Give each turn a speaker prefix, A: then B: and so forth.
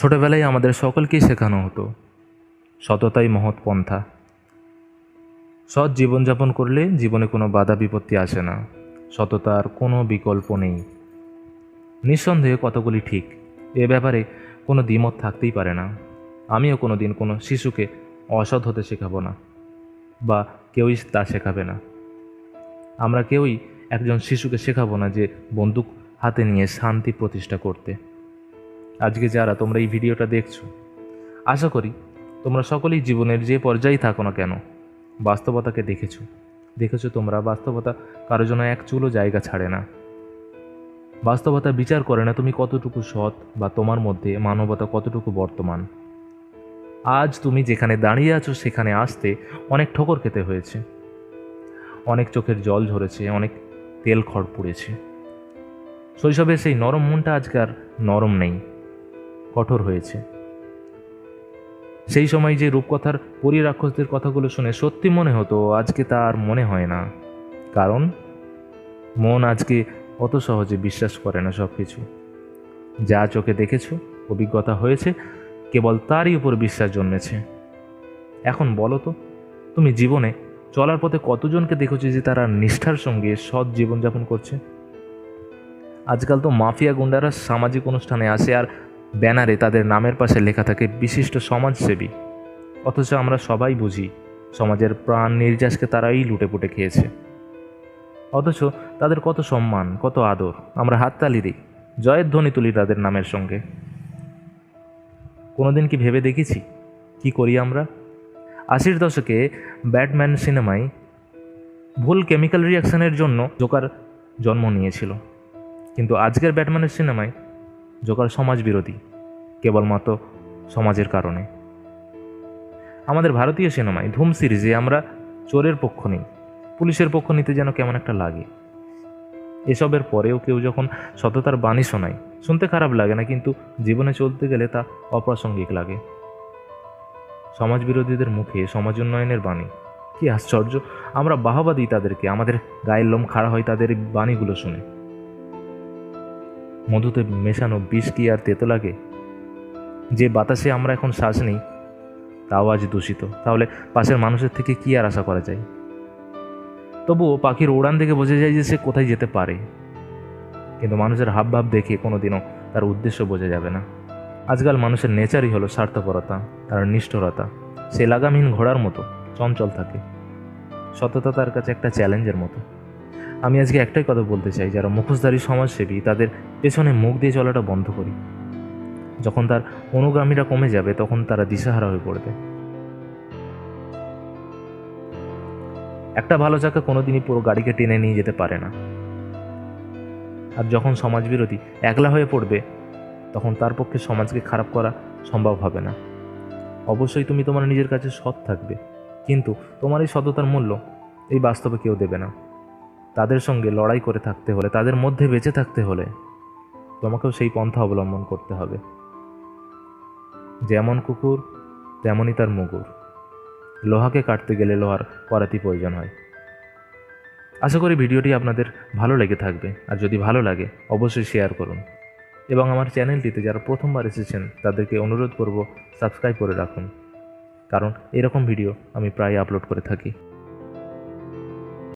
A: ছোটবেলায় আমাদের সকলকেই শেখানো হতো, সততাই মহৎ পন্থা। সৎ জীবনযাপন করলে জীবনে কোনো বাধা বিপত্তি আসে না, সততার কোনো বিকল্প নেই। নিঃসন্দেহে কতগুলি ঠিক, এ ব্যাপারে কোনো দ্বিমত থাকতেই পারে না। আমিও কোনো দিন কোনো শিশুকে অসৎ হতে শেখাবো না, বা কেউই তা শেখাবে না। আমরা কেউই একজন শিশুকে শেখাবো না যে বন্দুক হাতে নিয়ে শান্তি প্রতিষ্ঠা করতে। আজকে যারা তোমরা এই ভিডিওটা দেখছ, আশা করি তোমরা সকলেই জীবনের যে পর্যায়ে থাকো না কেন, বাস্তবতাকে দেখেছ। দেখেছ তোমরা, বাস্তবতা কারও জন্য এক চুলো জায়গা ছাড়ে না। বাস্তবতা বিচার করে না তুমি কতটুকু সৎ বা তোমার মধ্যে মানবতা কতটুকু বর্তমান। আজ তুমি যেখানে দাঁড়িয়ে আছো সেখানে আসতে অনেক ঠোকর খেতে হয়েছে। অনেক চোখের জল ঝরেছে, অনেক তেল খড় পুড়েছে। শৈশবের সেই নরম মনটা আজকে আর নরম নেই। কঠোর হয়েছে। সেই সময় যে রূপকথার পরিরাক্ষসদের কথাগুলো শুনে সত্যি মনে হতো, আজকে তা আর মনে হয় না। কারণ, মন আজকে অত সহজে বিশ্বাস করে না সব কিছু যা চোখে দেখেছ, অভিজ্ঞতা হয়েছে, কেবল তারই উপর বিশ্বাস জন্মেছে। এখন বলো তো, তুমি জীবনে চলার পথে কতজনকে দেখেছ যে তারা নিষ্ঠার সঙ্গে সৎ জীবনযাপন করছে? আজকাল তো মাফিয়া গুন্ডারা সামাজিক অনুষ্ঠানে আসে আর ব্যানারে তাদের নামের পাশে লেখা থাকে বিশিষ্ট সমাজসেবী। অথচ আমরা সবাই বুঝি, সমাজের প্রাণ নির্যাসকে তারাই লুটে পুটে খেয়েছে। অথচ তাদের কত সম্মান, কত আদর, আমরা হাততালি দিই। জয়ের ধ্বনি তুলি তাদের নামের সঙ্গে। কোনোদিন কি ভেবে দেখেছি? কি করি আমরা? আশির দশকে ব্যাটম্যান সিনেমায় ভুল কেমিক্যাল রিয়াকশনের জন্য জোকার জন্ম নিয়েছিল। কিন্তু আজকের ব্যাটম্যানের সিনেমায় জোকার সমাজ বিরোধী, কেবলমাত্র সমাজের কারণে। আমাদের ভারতীয় সিনেমায় ধুম সিরিজে আমরা চোরের পক্ষ নেই, পুলিশের পক্ষ নিতে যেন কেমন একটা লাগে। এসবের পরেও কেউ যখন সততার বাণী শোনায়, শুনতে খারাপ লাগে না, কিন্তু জীবনে চলতে গেলে তা অপ্রাসঙ্গিক লাগে। সমাজ বিরোধীদের মুখে সমাজ উন্নয়নের বাণী, কি আশ্চর্য! আমরা বাহবা দিই তাদেরকে, আমাদের গায়ের লোম খাড়া হয় তাদের বাণীগুলো শুনে। মধুতে মেশানো বিষ কি আর তেতো লাগে? যে বাতাসে আমরা এখন শ্বাস নিই, তাও আজ দূষিত। তাহলে পাশের মানুষের থেকে কি আর আশা করা যায়? তবুও পাখির উড়ান দেখে বোঝা যায় যে সে কোথায় যেতে পারে। কিন্তু মানুষের হাবভাব দেখে কোনোদিনও তার উদ্দেশ্য বোঝা যাবে না। আজকাল মানুষের নেচারই হলো স্বার্থপরতা, তার নিষ্ঠুরতা। সে লাগামহীন ঘোড়ার মতো, চঞ্চল থাকে। সততা তার কাছে একটা চ্যালেঞ্জের মতো। আমি আজকে একটাই কথা বলতে চাই, যারা মুখোশধারী সমাজসেবী, তাদের পেছনে মুখ দিয়ে চলাটা বন্ধ করি। যখন তার অনুগামীরা কমে যাবে, তখন তারা দিশাহারা হয়ে পড়বে। একটা ভালো চাকা কোনোদিনই পুরো গাড়িকে টেনে নিয়ে যেতে পারে না। আর যখন সমাজবিরোধী একলা হয়ে পড়বে, তখন তার পক্ষে সমাজকে খারাপ করা সম্ভব হবে না। অবশ্যই তুমি তোমার নিজের কাছে সৎ থাকবে, কিন্তু তোমার এই সততার মূল্য এই বাস্তবে কেউ দেবে না। তাদের সঙ্গে লড়াই করে থাকতে হলে, তাদের মধ্যে বেঁচে থাকতে হলে তোমাকেও সেই পন্থা অবলম্বন করতে হবে। যেমন কুকুর, তেমনই তার মুগুর। লোহাকে কাটতে গেলে লোহার করাতি প্রয়োজন হয়। আশা করি ভিডিওটি আপনাদের ভালো লেগে থাকবে। আর যদি ভালো লাগে, অবশ্যই শেয়ার করুন। এবং আমার চ্যানেলটিতে যারা প্রথমবার এসেছেন, তাদেরকে অনুরোধ করব সাবস্ক্রাইব করে রাখুন। কারণ এরকম ভিডিও আমি প্রায় আপলোড করে থাকি।